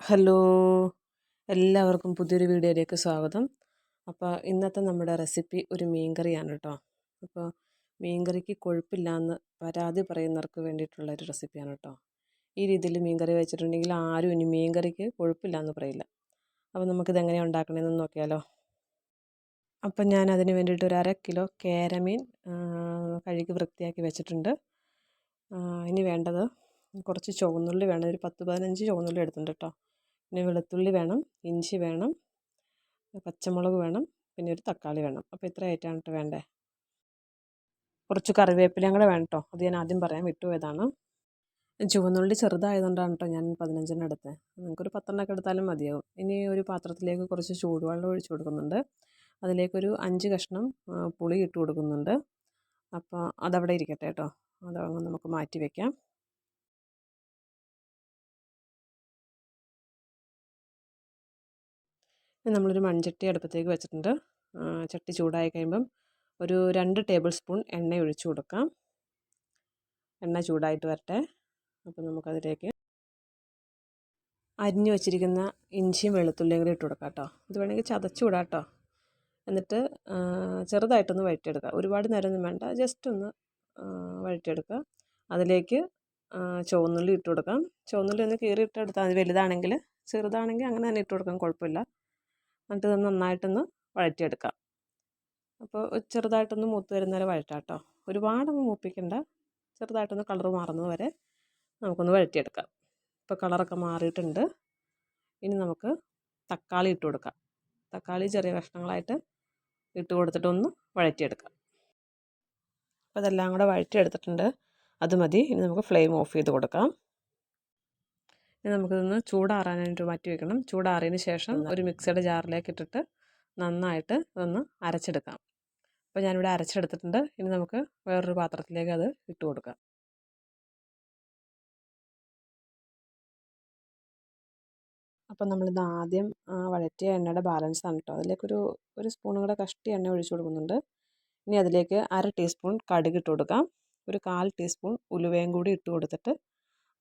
Hello. എല്ലാവർക്കും പുതിയൊരു വീഡിയോയിലേക്ക് സ്വാഗതം. അപ്പോൾ ഇന്നത്തെ നമ്മുടെ റെസിപ്പി ഒരു മീൻകറിയാണ് കേട്ടോ അപ്പോൾ മീൻകറിക്ക് കൊഴുപ്പില്ലാന്ന് പരാതി പറയുന്നവർക്ക് വേണ്ടിയിട്ടുള്ള ഒരു റെസിപ്പിയാണ് കേട്ടോ ഈ രീതിയിൽ മീൻകറി വെച്ചിട്ടുണ്ടെങ്കിൽ ആരും ഇനി മീൻകറിക്ക് കൊഴുപ്പില്ലാന്ന് പറയില്ല. അപ്പോൾ നമുക്കിത് എങ്ങനെയാണ് ഉണ്ടാക്കണമെന്ന് നോക്കിയാലോ. അപ്പം ഞാൻ അതിന് വേണ്ടിയിട്ട് ഒരു അര കിലോ കേരമീൻ കഴുകി വൃത്തിയാക്കി വെച്ചിട്ടുണ്ട്. ഇനി വേണ്ടത് കുറച്ച് ചുവന്നുള്ളി വേണം. ഒരു പത്ത് പതിനഞ്ച് ചുവന്നുള്ളി എടുത്തിട്ടുണ്ട് കേട്ടോ പിന്നെ വെളുത്തുള്ളി വേണം ഇഞ്ചി വേണം പച്ചമുളക് വേണം പിന്നെ ഒരു തക്കാളി വേണം. അപ്പോൾ ഇത്ര ആയിട്ടാണ് കേട്ടോ വേണ്ടേ? കുറച്ച് കറിവേപ്പിലയും കൂടെ വേണം കേട്ടോ അത് ഞാൻ ആദ്യം പറയാം വിട്ടുപോയതാണ് ചുവന്നുള്ളി ചെറുതായതുകൊണ്ടാണ് കേട്ടോ ഞാൻ പതിനഞ്ചെണ്ണം എടുത്തത് നിങ്ങൾക്കൊരു പത്തെണ്ണമൊക്കെ എടുത്താലും മതിയാവും. ഇനി ഒരു പാത്രത്തിലേക്ക് കുറച്ച് ചൂടുവെള്ളം ഒഴിച്ചു കൊടുക്കുന്നുണ്ട്. അതിലേക്കൊരു അഞ്ച് കഷ്ണം പുളി ഇട്ട് കൊടുക്കുന്നുണ്ട്. അപ്പോൾ അതവിടെ ഇരിക്കട്ടെ കേട്ടോ അതങ്ങ് നമുക്ക് മാറ്റി വയ്ക്കാം നമ്മളൊരു മൺചട്ടി അടുപ്പത്തേക്ക് വെച്ചിട്ടുണ്ട്. ചട്ടി ചൂടായി കഴിയുമ്പം ഒരു രണ്ട് ടേബിൾ സ്പൂൺ എണ്ണ ഒഴിച്ചു കൊടുക്കാം. എണ്ണ ചൂടായിട്ട് വരട്ടെ. അപ്പോൾ നമുക്കതിലേക്ക് അരിഞ്ഞു വെച്ചിരിക്കുന്ന ഇഞ്ചിയും വെളുത്തുള്ളിയും കൂടി ഇട്ട് കൊടുക്കാം കേട്ടോ. ഇത് വേണമെങ്കിൽ ചതച്ചു വിടാം കേട്ടോ. എന്നിട്ട് ചെറുതായിട്ടൊന്ന് വഴറ്റിയെടുക്കുക. ഒരുപാട് നേരമൊന്നും വേണ്ട. ജസ്റ്റ് ഒന്ന് വഴറ്റിയെടുക്കുക. അതിലേക്ക് ചുവന്നുള്ളി ഇട്ട് കൊടുക്കാം. ചുവന്നുള്ളി ഒന്ന് കീറി ഇട്ടെടുത്താൽ മതി. വലുതാണെങ്കിൽ ചെറുതാണെങ്കിൽ അങ്ങനെ തന്നെ ഇട്ട് കൊടുക്കാം. കുഴപ്പമില്ല. എന്നിട്ട് ഇത് നന്നായിട്ടൊന്ന് വഴറ്റിയെടുക്കാം. അപ്പോൾ ചെറുതായിട്ടൊന്ന് മൂത്ത് വരുന്ന വരെ വഴറ്റാം കേട്ടോ ഒരുപാടൊന്നും മൂപ്പിക്കണ്ട. ചെറുതായിട്ടൊന്ന് കളർ മാറുന്നത് വരെ നമുക്കൊന്ന് വഴറ്റിയെടുക്കാം. ഇപ്പോൾ കളറൊക്കെ മാറിയിട്ടുണ്ട്. ഇനി നമുക്ക് തക്കാളി ഇട്ട് കൊടുക്കാം. തക്കാളി ചെറിയ കഷ്ണങ്ങളായിട്ട് ഇട്ട് കൊടുത്തിട്ടൊന്ന് വഴറ്റിയെടുക്കാം. അപ്പോൾ അതെല്ലാം കൂടെ വഴറ്റിയെടുത്തിട്ടുണ്ട്. അത് മതി. ഇനി നമുക്ക് ഫ്ലെയിം ഓഫ് ചെയ്ത് കൊടുക്കാം. ഇനി നമുക്കിതൊന്ന് ചൂടാറാനായിട്ട് മാറ്റി വെക്കണം. ചൂടാറിയതിന് ശേഷം ഒരു മിക്സിയുടെ ജാറിലേക്ക് ഇട്ടിട്ട് നന്നായിട്ട് ഇതൊന്ന് അരച്ചെടുക്കാം. അപ്പോൾ ഞാനിവിടെ അരച്ചെടുത്തിട്ടുണ്ട്. ഇനി നമുക്ക് വേറൊരു പാത്രത്തിലേക്ക് അത് ഇട്ട് കൊടുക്കാം. അപ്പം നമ്മളിത് ആദ്യം വഴറ്റിയ എണ്ണയുടെ ബാലൻസ് ആണ് കേട്ടോ അതിലേക്കൊരു ഒരു സ്പൂണും കൂടെ കഷ്ടി എണ്ണ ഒഴിച്ചു കൊടുക്കുന്നുണ്ട്. ഇനി അതിലേക്ക് അര ടീസ്പൂൺ കടുക് ഇട്ട് കൊടുക്കാം. ഒരു കാൽ ടീസ്പൂൺ ഉലുവയും കൂടി ഇട്ട് കൊടുത്തിട്ട്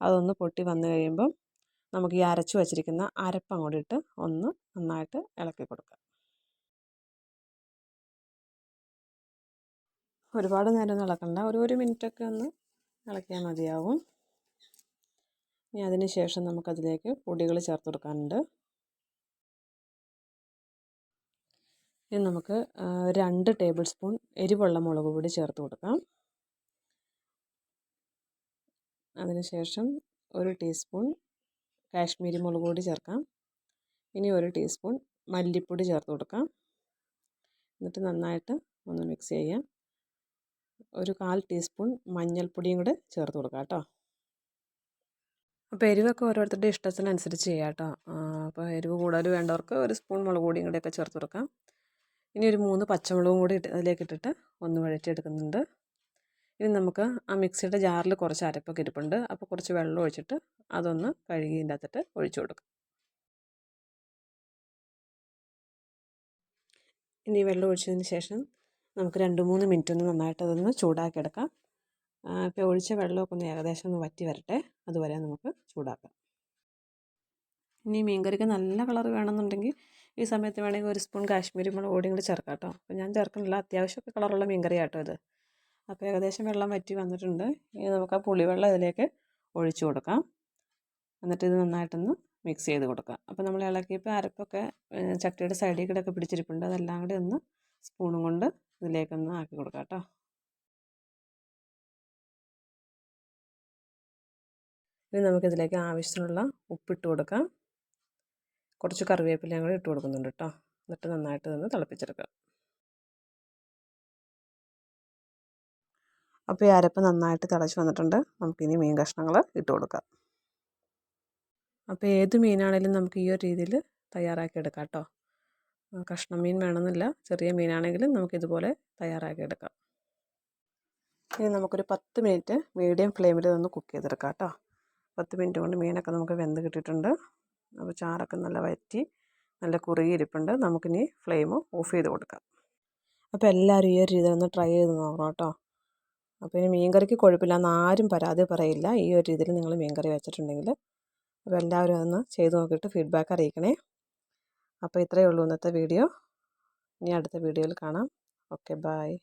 അതൊന്ന് പൊട്ടി വന്നു കഴിയുമ്പം നമുക്ക് ഈ അരച്ചു വച്ചിരിക്കുന്ന അരപ്പ് അങ്ങോട്ട് ഇട്ട് ഒന്ന് നന്നായിട്ട് ഇളക്കി കൊടുക്കാം ഒരുപാട് നേരം ഒന്നും ഇളക്കണ്ട. ഒരു ഒരു മിനിറ്റൊക്കെ ഒന്ന് ഇളക്കിയാൽ മതിയാവും. ഇനി അതിന് ശേഷം നമുക്കതിലേക്ക് പൊടികൾ ചേർത്ത് കൊടുക്കാനുണ്ട്. ഇനി നമുക്ക് രണ്ട് ടേബിൾ സ്പൂൺ എരിവുള്ള മുളക് പൊടി ചേർത്ത് കൊടുക്കാം. അതിനുശേഷം ഒരു ടീസ്പൂൺ കാശ്മീരി മുളക് പൊടി ചേർക്കാം. ഇനി ഒരു ടീസ്പൂൺ മല്ലിപ്പൊടി ചേർത്ത് കൊടുക്കാം. എന്നിട്ട് നന്നായിട്ട് ഒന്ന് മിക്സ് ചെയ്യാം. ഒരു കാൽ ടീസ്പൂൺ മഞ്ഞൾപ്പൊടിയും കൂടെ ചേർത്ത് കൊടുക്കാം കേട്ടോ. അപ്പോൾ എരിവൊക്കെ ഓരോരുത്തരുടെ ഇഷ്ടത്തിനനുസരിച്ച് ചെയ്യാം കേട്ടോ. അപ്പോൾ എരിവ് കൂടുതൽ വേണ്ടവർക്ക് ഒരു സ്പൂൺ മുളക് പൊടിയും കൂടെയൊക്കെ ചേർത്ത് കൊടുക്കാം. ഇനി ഒരു മൂന്ന് പച്ചമുളകും കൂടി ഇട്ട് അതിലേക്ക് ഇട്ടിട്ട് ഒന്ന് വഴറ്റിയെടുക്കുന്നുണ്ട്. ഇനി നമുക്ക് ആ മിക്സിയുടെ ജാറിൽ കുറച്ച് അരപ്പൊക്കെ ഇരിപ്പുണ്ട്. അപ്പോൾ കുറച്ച് വെള്ളം ഒഴിച്ചിട്ട് അതൊന്ന് കഴുകിന്റെ അകത്തിട്ട് ഒഴിച്ചു കൊടുക്കും. ഇനി വെള്ളം ഒഴിച്ചതിന് ശേഷം നമുക്ക് രണ്ട് മൂന്ന് മിനിറ്റ് ഒന്ന് നന്നായിട്ട് അതൊന്ന് ചൂടാക്കി എടുക്കാം. ഇപ്പോൾ ഒഴിച്ച വെള്ളമൊക്കെ ഒന്ന് ഏകദേശം ഒന്ന് വറ്റി വരട്ടെ. അതുവരെ നമുക്ക് ചൂടാക്കാം. ഇനി മീൻകറിക്ക് നല്ല കളർ വേണമെന്നുണ്ടെങ്കിൽ ഈ സമയത്ത് വേണമെങ്കിൽ ഒരു സ്പൂൺ കാശ്മീരി മുളക് പൊടിയും കൂടി ചേർക്കാം കേട്ടോ. അപ്പോൾ ഞാൻ ചേർക്കുന്നില്ല. അത്യാവശ്യമൊക്കെ കളറുള്ള മീൻകറി കേട്ടോ ഇത്. അപ്പോൾ ഏകദേശം വെള്ളം വറ്റി വന്നിട്ടുണ്ട്. ഇനി നമുക്ക് ആ പുളിവെള്ളം ഇതിലേക്ക് ഒഴിച്ചു കൊടുക്കാം. എന്നിട്ട് ഇത് നന്നായിട്ടൊന്ന് മിക്സ് ചെയ്ത് കൊടുക്കാം. അപ്പോൾ നമ്മൾ ഇളക്കിയപ്പോൾ അരപ്പൊക്കെ ചട്ടിയുടെ സൈഡിൽ കൂടെ ഒക്കെ പിടിച്ചിരിപ്പുണ്ട്. അതെല്ലാം കൂടി ഒന്ന് സ്പൂണും കൊണ്ട് ഇതിലേക്കൊന്ന് ആക്കി കൊടുക്കാം കേട്ടോ. ഇനി നമുക്കിതിലേക്ക് ആവശ്യത്തിനുള്ള ഉപ്പിട്ട് കൊടുക്കാം. കുറച്ച് കറിവേപ്പിലയും കൂടി ഇട്ട് കൊടുക്കുന്നുണ്ട് കേട്ടോ. എന്നിട്ട് നന്നായിട്ട് ഇതൊന്ന് തിളപ്പിച്ചെടുക്കാം. അപ്പോൾ ഈ അരപ്പ് നന്നായിട്ട് തിളച്ച് വന്നിട്ടുണ്ട്. നമുക്കിനി മീൻ കഷ്ണങ്ങൾ ഇട്ട് കൊടുക്കാം. അപ്പോൾ ഏത് മീനാണെങ്കിലും നമുക്ക് ഈ ഒരു രീതിയിൽ തയ്യാറാക്കി എടുക്കാം കേട്ടോ. കഷ്ണം മീൻ വേണമെന്നില്ല. ചെറിയ മീനാണെങ്കിലും നമുക്കിതുപോലെ തയ്യാറാക്കി എടുക്കാം. ഇനി നമുക്കൊരു പത്ത് മിനിറ്റ് മീഡിയം ഫ്ലെയിമിൽ നിന്ന് കുക്ക് ചെയ്തെടുക്കാം കേട്ടോ. പത്ത് മിനിറ്റ് കൊണ്ട് മീനൊക്കെ നമുക്ക് വെന്ത് കിട്ടിയിട്ടുണ്ട്. അപ്പോൾ ചാറൊക്കെ നല്ല വറ്റി നല്ല കുറുകിയിരിപ്പുണ്ട് നമുക്കിനി ഫ്ലെയിം ഓഫ് ചെയ്ത് കൊടുക്കാം. അപ്പോൾ എല്ലാവരും ഈ ഒരു രീതിയിൽ ഒന്ന് ട്രൈ ചെയ്ത് നോക്കണം കേട്ടോ. അപ്പോൾ ഇനി മീൻ കറിക്ക് കുഴപ്പമില്ല എന്ന് ആരും പരാതി പറയില്ല. ഈ ഒരു രീതിയിൽ നിങ്ങൾ മീൻ കറി വെച്ചിട്ടുണ്ടെങ്കിൽ അപ്പോൾ എല്ലാവരും അതൊന്ന് ചെയ്ത് നോക്കിയിട്ട് ഫീഡ്ബാക്ക് അറിയിക്കണേ. അപ്പോൾ ഇത്രയേ ഉള്ളൂ ഇന്നത്തെ വീഡിയോ ഇനി അടുത്ത വീഡിയോയിൽ കാണാം. Okay bye